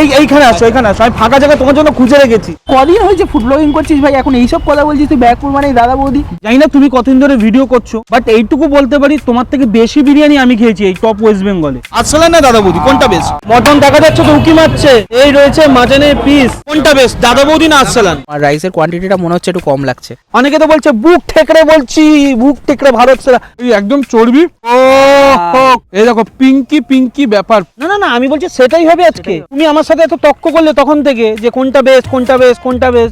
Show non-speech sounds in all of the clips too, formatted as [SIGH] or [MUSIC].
এই এইখানে আসো এখানে আসো। আমি ফাঁকা জায়গা তোমার জন্য খুঁজে রেখেছি। কদিন হয়েছে ফুড ব্লগিং করছিস ভাই? এখন এইসব কথা বলছিস তুই ব্যাকপুর মানে দাদা বৌদি? জানি না তুমি কতদিন ধরে ভিডিও করছ বাট এইটুকু বলতে পারি তোমার থেকে বেশি বিরিয়ানি আমি খেয়েছি এই টপ ওয়েস্ট বেঙ্গলে আসলে না দাদা বৌদি কোনটা বেশ মটন দেখা যাচ্ছে তো উকি মারছে। এই রয়েছে মাজানের পিস কোনটা বেশ দাদা বৌদি না আসসালান আর রাইসের কোয়ান্টিটিটা মনে হচ্ছে একটু কম লাগছে। অনেকে তো বলছে বুক ঠেকরে বলছি বুক ঠেকরে ভারত সেরা। এই একদম চর্বি? ও এই দেখো পিঙ্কি পিঙ্কি ব্যাপার। না না না আমি বলছি সেটাই হবে আজকে। তুমি আমার সাথে এত তক্ক করলে তখন থেকে যে কোনটা বেশ কোনটা বেশ কোনটা বেশ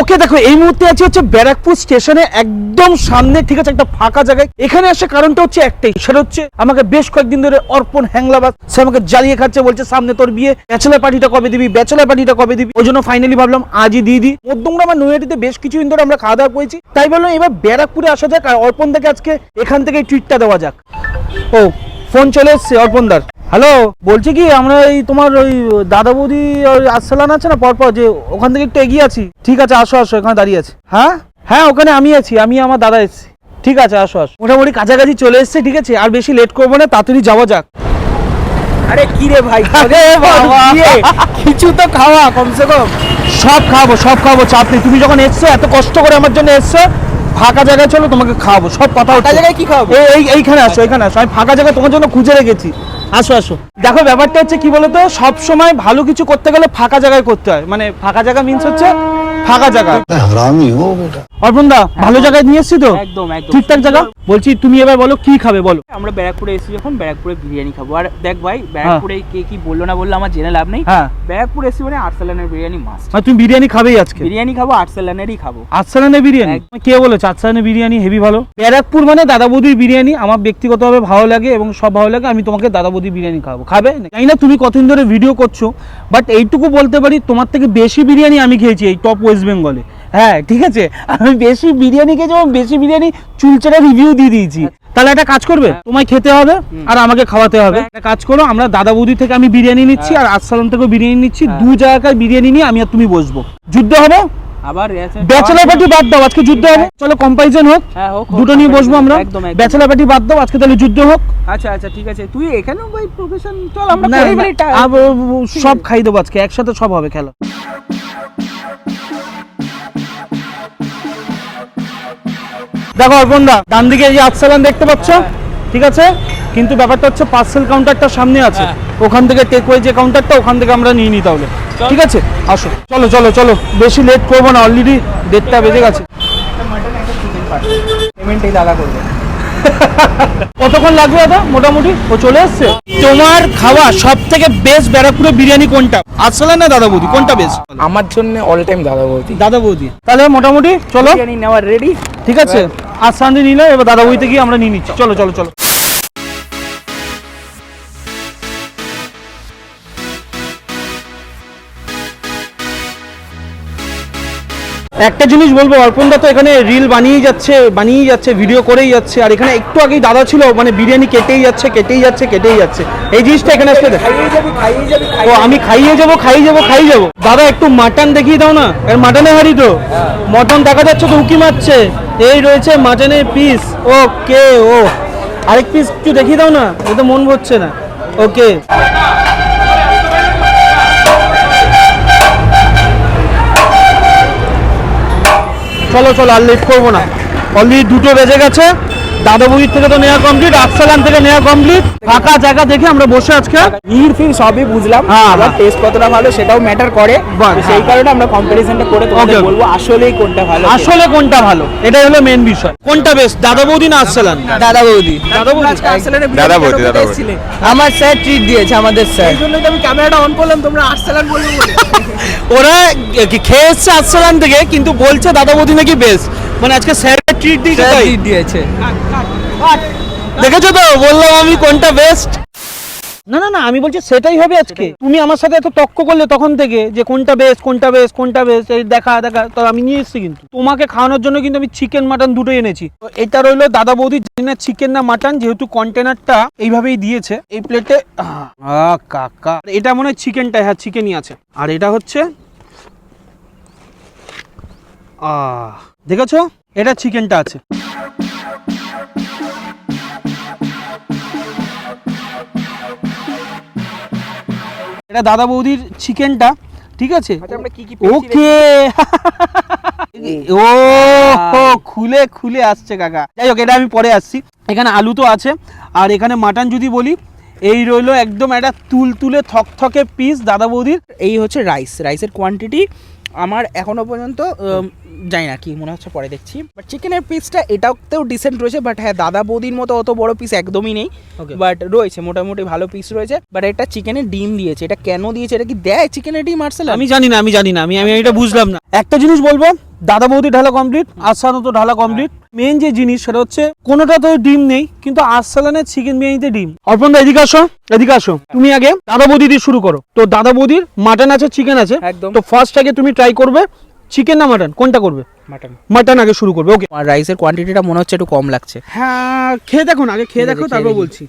ওকে, দেখো, এই মুহূর্তে আছি হচ্ছে ব্যারাকপুর স্টেশনে, একদম সামনে, ঠিক আছে, একটা ফাঁকা জায়গায়। এখানে আসার কারণটা হচ্ছে একটাই, সেটা হচ্ছে আমাকে বেশ কয়েকদিন ধরে অর্পণ হ্যাংলাবাদ সে আমাকে জ্বালিয়ে খাচ্ছে, বলছে, সামনে তোর বিয়ে ব্যাচেলার পার্টিটা কবে দিবি ব্যাচেলার পার্টিটা কবে দিবি? ওই জন্য ফাইনালি ভাবলাম, আজই দিয়ে দিই। মধ্যমগ্রাম আমার নৈহাটিতে বেশ কিছুদিন ধরে আমরা খাওয়া দাওয়া করেছি। তাই বললাম, এবার ব্যারাকপুরে আসা যাক, আর অর্পণ থেকে আজকে এখান থেকে ট্রিটটা দেওয়া যাক। ও ফোন চলে এসছে অর্পণদার হ্যালো বলছি কি আমরা এই তোমার ওই দাদা বৌদি আসসালান আছে না পরপর যে ওখান থেকে একটু এগিয়ে আছি। ঠিক আছে আসো আসো এখানে দাঁড়িয়ে আছি। হ্যাঁ? হ্যাঁ ওখানে আমি আছি আমি আমার দাদা এসেছি। ঠিক আছে আসো আসো। মোটামুটি কাছাকাছি চলে এসছে ঠিক আছে আর বেশি লেট করব না তাড়াতাড়ি যাওয়া যাক। আরে কি রে ভাই [LAUGHS] আরে বাবা। কিছু তো খাওয়া কমসে কম। সব খাব সব খাব চাপ নেই। তুমি যখন এসছো এত কষ্ট করে আমার জন্য এসছো ফাঁকা জায়গায় চলো তোমাকে খাওয়াবো সব কথা ওটা জায়গায় কি খাওয়াবো? এই এই- এইখানে আসো এখানে আসো আমি ফাঁকা জায়গায় তোমার জন্য খুঁজে রেখেছি। আসো আসো। দেখো ব্যাপারটা হচ্ছে কি বলতো সব সময় ভালো কিছু করতে গেলে ফাঁকা জায়গায় করতে হয়। মানে ফাঁকা জায়গা মিন্স হচ্ছে ফাঁকা জায়গা। অর্পণদা ভালো জায়গায় নিয়ে এসছি তো? একদম একদম। ঠিকঠাক জায়গা? বলছি তুমি এবার বলো কি খাবে বলো? আমরা ব্যারাকপুরে এসেছি যখন ব্যারাকপুরে বিরিয়ানি খাব। আর দেখ ভাই হ্যাঁ। ব্যারাকপুরে কে কি বলল না বলল আমার জেনে লাভ নেই। হ্যাঁ। ব্যারাকপুরে এসে মানে আটসালানের বিরিয়ানি মাস্ট মানে আর তুমি বিরিয়ানি খাবেই আজকে? বিরিয়ানি খাব আটসালানেরই খাব। আটসালানের বিরিয়ানি? মানে কে বলেছে আটসালানের বিরিয়ানি হেভি ভালো? ব্যারাকপুর মানে দাদা বৌদির বিরিয়ানি আমার ব্যক্তিগতভাবে ভালো লাগে এবং সব ভালো লাগে আমি তোমাকে দাদা বৌদির বিরিয়ানি খাব। খাবে? জানি না তুমি কতদিন ধরে ভিডিও করছ বাট এইটুকু বলতে পারি তোমার থেকে বেশি বিরিয়ানি আমি খেয়েছি এই টপ ওয়েস্ট বেঙ্গলে হ্যাঁ ঠিক আছে? আমি বেশি বিরিয়ানি খেয়েছি এবং বেশি বিরিয়ানি চুলচেরা রিভিউ দিয়ে দিয়েছি। তাহলে একটা কাজ করবে? তোমায় খেতে হবে আর আমাকে খাওয়াতে হবে। একটা কাজ করো আমরা দাদা বৌদি থেকে আমি বিরিয়ানি নিচ্ছি আর আসসালাম থেকে বিরিয়ানি নিচ্ছি। দু জায়গায় বিরিয়ানি নিয়ে আমি আর তুমি বসবো। যুদ্ধ হবে? আবার ব্যাচেলার পার্টি বাদ দাও আজকে যুদ্ধ হবে। চলো কম্পারিজন হোক। হ্যাঁ, হোক, হোক, দুটো নিয়ে বসবো আমরা। একদম, একদম। ব্যাচেলার পার্টি বাদ দাও আজকে তাহলে যুদ্ধ হোক। আচ্ছা আচ্ছা ঠিক আছে। তুই এখানেও ভাই প্রফেশন চল আমরা না, করেই না, ফেলি টা- আব- সব খাই দেবো আজকে একসাথে সব হবে খেলা। দেখো অর্পণদা ডান দিকে এই যে আফসালান দেখতে পাচ্ছ ঠিক আছে? কিন্তু ব্যাপারটা হচ্ছে পার্সেল কাউন্টারটা সামনে আছে। হ্যাঁ। ওখান থেকে টেক ওয়ে যে কাউন্টারটা ওখান থেকে আমরা নিয়ে নিই তাহলে। ঠিক আছে? আসো। চলো চলো চলো। বেশি লেট করব না অলরেডি দেড়টা বেজে গেছে। কতক্ষণ লাগবে দাদা? মোটামুটি? ও চলে এসছে? তোমার খাওয়া সব থেকে বেস্ট ব্যারাকপুরে বিরিয়ানি কোনটা? আসলে না দাদা বৌদি? কোনটা বেস্ট আমার জন্য অল টাইম দাদা বৌদি। দাদা বৌদি। তাহলে মোটামুটি চলো। বিরিয়ানি নেওয়ার রেডি ঠিক আছে? আজ সানডে নিলে এবার দাদা ওই গিয়ে আমরা নিয়ে নিচ্ছি। চলো চলো চলো। একটা জিনিস বলব অর্পণদা তো এখানে রিল বানিয়েই যাচ্ছে বানিয়েই যাচ্ছে ভিডিও করেই যাচ্ছে আর এখানে একটু আগেই দাদা ছিল মানে বিরিয়ানি কেটেই যাচ্ছে কেটেই যাচ্ছে কেটেই যাচ্ছে। এই জিনিসটা এখানে যাবি ও আমি খাইয়ে যাব খাইয়ে যাব খাইয়ে যাব। দাদা একটু মাটন দেখিয়ে দাও না এর মাটনে হারি তো। মটন দেখা যাচ্ছে তো উকি মারছে। এই রয়েছে মাটনের পিস ওকে ও। আরেক পিস একটু দেখিয়ে দাও না এ তো মন ভরছে না। ওকে চলো চলো আর লেট করব না। অলরেডি দুটো বেজে গেছে। দাদা বৌদির থেকে তো নেওয়া কমপ্লিট আফসালান থেকে নেওয়া কমপ্লিট ফাঁকা জায়গা দেখে আমরা বসে আজকে। ভিড় ফির সবই বুঝলাম হ্যাঁ, আবার হ্যাঁ। টেস্ট কতটা ভালো সেটাও ম্যাটার করে। সেই হ্যাঁ। কারণে আমরা কম্পারিজনটা করে তোমাদের. বলব আসলেই কোনটা ভালো। আসলে কোনটা ভালো এটাই হলো মেন বিষয়। কোনটা বেস্ট দাদা বৌদি না আসসালান দাদা বৌদি দাদা বৌদি দাদা বৌদি, আমার স্যার ট্রিট দিয়েছে আমাদের স্যার এই জন্যই তো আমি ক্যামেরাটা অন করলাম তোমরা আর্সেলান বলবে বলে। [LAUGHS] ওরা কি- খেয়ে এসছে আসসালান থেকে কিন্তু বলছে দাদা বৌদি নাকি বেস্ট মানে আজকে স্যার ট্রিট দিয়েছে ট্রিট দিয়েছে। দেখেছ তো? বললাম আমি কোনটা বেস্ট না না না আমি বলছি সেটাই হবে আজকে। তুমি আমার সাথে এত তক্ক করলে তখন থেকে যে কোনটা বেস্ট কোনটা বেস্ট কোনটা বেস্ট এই দেখা দেখা তো আমি নিয়ে এসেছি কিন্তু। তোমাকে খাওয়ানোর জন্য কিন্তু আমি চিকেন মাটন দুটোই এনেছি। তো এটা রইল দাদা বৌদি জানি না চিকেন না মাটন যেহেতু কন্টেনারটা এইভাবেই দিয়েছে এই প্লেটে কাকা। এটা মনে হয় চিকেনটা হ্যাঁ চিকেনই আছে। আর এটা হচ্ছে আহ দেখেছ? এটা চিকেনটা আছে। এটা দাদা বৌদির চিকেনটা ঠিক আছে? আচ্ছা ওকে। [LAUGHS] ও খুলে খুলে আসছে কাকা। যাই হোক এটা আমি পরে আসছি। এখানে আলু তো আছে আর এখানে মাটন যদি বলি এই রইল একদম একটা তুলতুলে থকথকে পিস দাদা বৌদির। এই হচ্ছে রাইস রাইসের কোয়ান্টিটি আমার এখনও পর্যন্ত যাই জানি না কি মনে হচ্ছে পরে দেখছি। বাট চিকেনের পিসটা এটাতেও ডিসেন্ট রয়েছে বাট হ্যাঁ দাদা বৌদির মতো অত বড় পিস একদমই নেই. বাট রয়েছে মোটামুটি ভালো পিস রয়েছে বাট এটা চিকেনের ডিম দিয়েছে। এটা কেন দিয়েছে? এটা কি দেয় চিকেনের ডিম আর্সেল আমি জানি না আমি জানি না আমি আমি এটা বুঝলাম না। একটা জিনিস বলব দাদা বৌদি ঢালা কমপ্লিট আসানো তো ঢালা কমপ্লিট মেন যে জিনিস সেটা হচ্ছে কোনোটা তো ডিম নেই কিন্তু আসালানের চিকেন বিরিয়ানিতে ডিম। অর্পণ দা এদিকে আসো এদিকে আসো। তুমি আগে দাদা বৌদি দিয়ে শুরু করো। তো দাদা বৌদির মাটন আছে চিকেন আছে। একদম। তো ফার্স্ট আগে তুমি ট্রাই করবে চিকেন না মাটন কোনটা করবে? মাটন মাটন আগে শুরু করবে ওকে আর রাইসের কোয়ান্টিটিটা মনে হচ্ছে একটু কম লাগছে। হ্যাঁ খেয়ে দেখো না আগে খেয়ে দেখো তারপর। বলছি।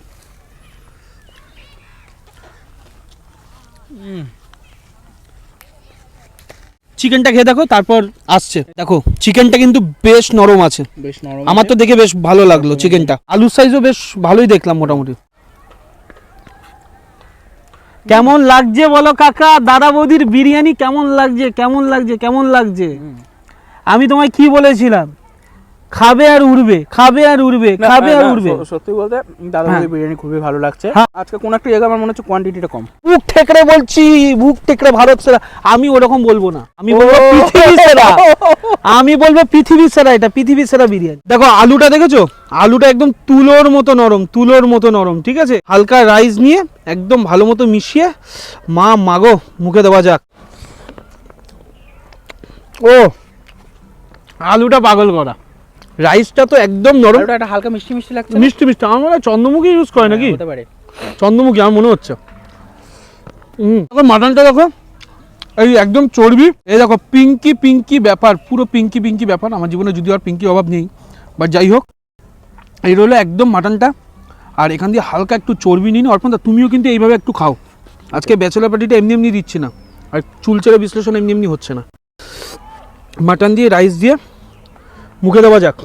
চিকেনটা খেয়ে দেখো তারপর আসছে। দেখো চিকেনটা কিন্তু বেশ নরম আছে। বেশ নরম। আমার তো দেখে বেশ ভালো লাগল চিকেনটা আলুর সাইজও বেশ ভালোই দেখলাম মোটামুটি। কেমন লাগছে বলো কাকা? দাদা বৌদির বিরিয়ানি কেমন লাগছে? কেমন লাগছে? কেমন লাগছে? আমি তোমায় কি বলেছিলাম? খাবে আর উড়বে খাবে আর উড়বে খাবে আর উড়বে। সত্যি বলতে দাদা হ্যাঁ। বৌদির বিরিয়ানি খুবই ভালো লাগছে। হ্যাঁ। আজকে কোন একটা জায়গায় আমার মনে হচ্ছে কোয়ান্টিটিটা কম। বুক ঠেকড়ে বলছি বুক ঠেকড়ে ভারত সেরা। আমি ওরকম বলব না। আমি বলব। পৃথিবী সেরা। আমি বলব পৃথিবী সেরা এটা পৃথিবী সেরা বিরিয়ানি। দেখো আলুটা দেখেছ? আলুটা একদম তুলোর মতো নরম তুলোর মতো নরম ঠিক আছে? হালকা রাইস নিয়ে একদম ভালো মতো মিশিয়ে মা মাগো মুখে দেওয়া যাক। ও আলুটা পাগল করা। রাইসটা তো একদম নরম। একটা হালকা মিষ্টি মিষ্টি লাগছে মিষ্টি মিষ্টি। আমার চন্দ্রমুখী ইউজ করে নাকি? হ্যাঁ, হতে পারে। চন্দ্রমুখী আমার মনে হচ্ছে। হুম মাটনটা দেখো। এই একদম চর্বি। এই দেখো পিঙ্কি পিঙ্কি ব্যাপার পুরো পিঙ্কি পিঙ্কি ব্যাপার। আমার জীবনে যদিও আর পিঙ্কি অভাব নেই বাট যাই হোক। এই রইল একদম মাটনটা আর এখান দিয়ে হালকা একটু চর্বি নিন অর্পণদা তুমিও কিন্তু এইভাবে একটু খাও। আজকে ব্যাচেলার পার্টিটা এমনি এমনি দিচ্ছি না। আর চুলচেরা বিশ্লেষণ এমনি এমনি হচ্ছে না। মাটন দিয়ে রাইস দিয়ে মুখে দেওয়া যাক।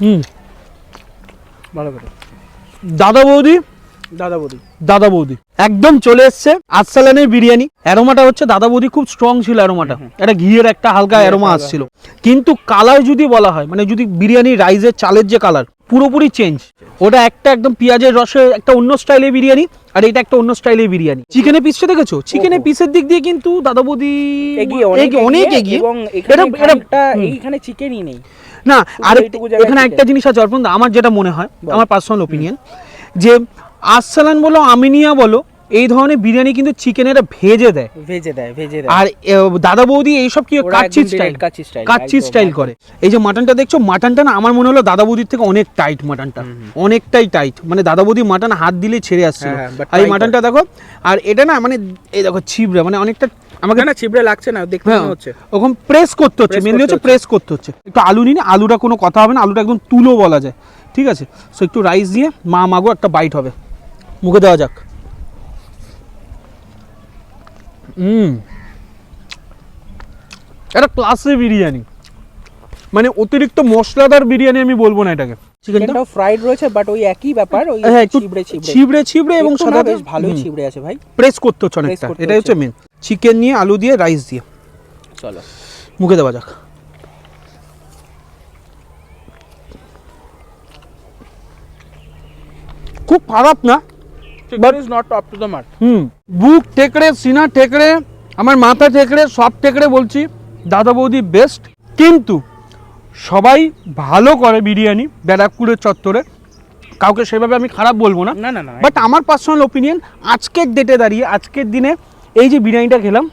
হুম। ভালো করে। দাদা বৌদি? দাদা বৌদি। দাদা বৌদি। একদম চলে এসছে আসালানের বিরিয়ানি। অ্যারোমাটা হচ্ছে দাদা বৌদি খুব স্ট্রং ছিল অ্যারোমাটা। একটা ঘিয়ের একটা হালকা অ্যারোমা। আসছিল। কিন্তু কালার যদি বলা হয় মানে যদি বিরিয়ানি রাইসের চালের যে কালার পুরোপুরি চেঞ্জ ওটা একটা একদম পেঁয়াজের রসে একটা অন্য স্টাইলে বিরিয়ানি আর এটা একটা অন্য স্টাইলে বিরিয়ানি। চিকেনের পিসটা দেখেছ? চিকেনের পিসের দিক দিয়ে কিন্তু দাদা বৌদি অনেক এগিয়ে। এইখানে চিকেনই নেই। না আর এখানে একটা জিনিস আছে অর্পণ আমার যেটা মনে হয় আমার পার্সোনাল ওপিনিয়ন যে আসসালান বলো আমিনিয়া বলো এই ধরনের বিরিয়ানি কিন্তু চিকেনের ভেজে দেয়। ভেজে দেয় ভেজে দেয়। আর দাদা বৌদি এইসব কি কাচ্চি স্টাইল কাচ্চি স্টাইল করে। এই যে মাটনটা দেখছ মাটনটা না আমার মনে হলো দাদা বৌদির থেকে অনেক টাইট মাটনটা। অনেকটাই টাইট মানে দাদা বৌদি মাটন হাত দিলে ছেড়ে আসছিল। হ্যাঁ, আর এই মাটনটা দেখো আর এটা না মানে এই দেখো ছিবড়া মানে অনেকটা আমাকে না ছিবড়ে লাগছে না দেখতে হ্যাঁ মনে হচ্ছে। ওরকম প্রেস করতে হচ্ছে মেনলি হচ্ছে প্রেস করতে হচ্ছে। একটু আলু নিন আলুটা কোনো কথা হবে না আলুটা একদম তুলো বলা যায়। ঠিক আছে? সো একটু রাইস দিয়ে মা মাগো একটা বাইট হবে। মুখে দেওয়া যাক। হুম এটা ক্লাসে বিরিয়ানি। মানে অতিরিক্ত মশলাদার বিরিয়ানি আমি বলব না এটাকে। চিকেনটা ফ্রাইড রয়েছে বাট ওই একই ব্যাপার ওই হ্যাঁ ছিবড়ে ছিবড়ে। ছিবড়ে ছিবড়ে এবং সাদা বেশ ভালোই ছিবড়ে আছে ভাই। প্রেস করতে হচ্ছে অনেকটা। এটাই হচ্ছে হচ্ছে। মেন চিকেন নিয়ে আলু দিয়ে রাইস দিয়ে। চলো। মুখে দেওয়া যাক। খুব খারাপ না? But is not up to the mark hmm বুক টেকড়ে সিনা টেকড়ে আমার মাথা টেকড়ে সব টেকড়ে বলছি দাদা বৌদি বেস্ট কিন্তু সবাই ভালো করে বিরিয়ানি ব্যারাকপুরের চত্বরে। কাউকে সেভাবে আমি খারাপ বলব না। না না বাট আমার পার্সোনাল ওপিনিয়ন আজকের ডেটে দাঁড়িয়ে আজকের দিনে এই যে বিরিয়ানিটা খেলাম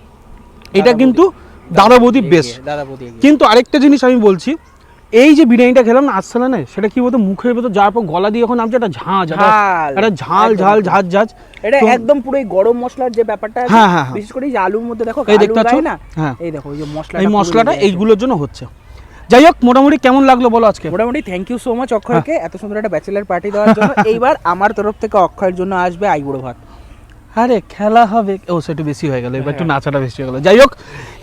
এটা কিন্তু দাদা বৌদি বেস্ট দাদা বৌদি কিন্তু আরেকটা জিনিস আমি বলছি এই যে বিরিয়ানিটা খেলাম না আসছে না সেটা কি বলতো মুখের ভেতর যাওয়ার পর গলা দিয়ে এখন নামছে একটা ঝাঁঝ একটা- ঝাল। ঝাল। ঝাঁঝ ঝাঁঝ এটা একদম পুরো এই গরম মশলার যে ব্যাপারটা হ্যাঁ, হ্যাঁ, হ্যাঁ। বিশেষ করে এই আলুর মধ্যে দেখো এই দেখতে পাচ্ছ? না হ্যাঁ। এই দেখো এই যে মশলা এই মশলাটা এইগুলোর জন্য হচ্ছে যাই হোক মোটামুটি কেমন লাগল বলো আজকে মোটামুটি থ্যাংক ইউ সো মাচ অক্ষয়কে এত সুন্দর একটা ব্যাচেলার পার্টি দেওয়ার জন্য [LAUGHS] এইবার আমার তরফ থেকে অক্ষয়ের জন্য আসবে আইবুড়ো ভাত আরে খেলা হবে। ও সেটা একটু বেশি হয়ে গেল এবার একটু নাচাটা বেশি হয়ে গেল। যাই হোক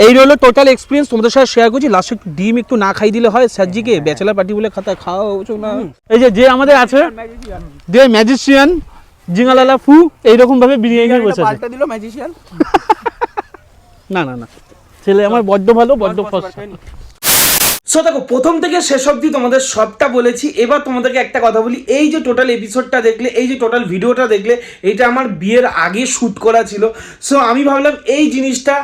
এই রইল টোটাল এক্সপিরিয়েন্স তোমাদের সাথে শেয়ার করছি। লাস্টে একটু ডিম একটু না খাই দিলে হয়। স্যারজিকে ব্যাচেলার পার্টি বলে খাতা খাওয়া উচিত না এই যে যে আমাদের আছে যে ম্যাজিশিয়ান জিঙ্গালালা ফু এইরকম ভাবে বিরিয়ানি বসে আছে। দিল ম্যাজিশিয়ান [LAUGHS] না না না। ছেলে আমার বড্ড ভালো বড্ড ফসা সো দেখো, প্রথম থেকে শেষ অবধি তোমাদের সবটা বলেছি। এবার তোমাদেরকে একটা কথা বলি। এই যে টোটাল এপিসোডটা দেখলে, এই যে টোটাল ভিডিওটা দেখলে, এটা আমার বিয়ের আগে শ্যুট করা ছিল। সো আমি ভাবলাম এই জিনিসটা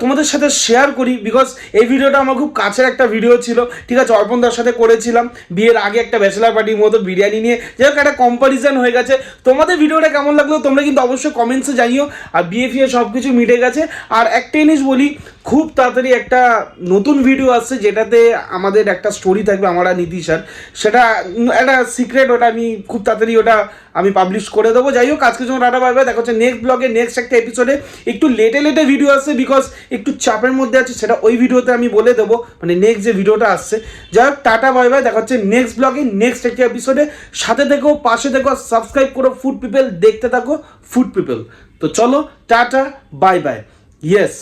তোমাদের সাথে শেয়ার করি বিকজ এই ভিডিওটা আমার খুব কাছের একটা ভিডিও ছিল। ঠিক আছে অর্পণদার সাথে করেছিলাম। বিয়ের আগে একটা ব্যাচেলার পার্টির মতো বিরিয়ানি নিয়ে। যাই হোক, একটা কম্পারিজন হয়ে গেছে। তোমাদের ভিডিওটা কেমন লাগল তোমরা কিন্তু অবশ্যই কমেন্টসে জানিও। আর বিয়ে ফিয়ে সব কিছু মিটে গেছে। আর একটা জিনিস বলি খুব তাড়াতাড়ি একটা নতুন ভিডিও আসছে যেটাতে আমাদের একটা স্টোরি থাকবে, আমার নীতিশার সেটা একটা সিক্রেট ওটা আমি খুব তাড়াতাড়ি ওটা আমি পাবলিশ করে দেবো। যাই হোক, আজকে যখন রাটা পাবে দেখা হচ্ছে নেক্সট ব্লগে নেক্সট একটা এপিসোডে একটু লেটে লেটে ভিডিও আসছে বিকজ একটু চাপের মধ্যে আছে, সেটা ওই ভিডিওতে আমি বলে দেবো। মানে নেক্সট যে ভিডিওটা আসছে। যাই হোক, টাটা বাই বাই দেখা হচ্ছে নেক্সট ব্লগে নেক্সট একটা এপিসোডে সাথে থেকো, পাশে থেকো সাবস্ক্রাইব করো ফুড পিপল দেখতে থাকো ফুড পিপল তো চলো, টাটা বাই বাই ইয়েস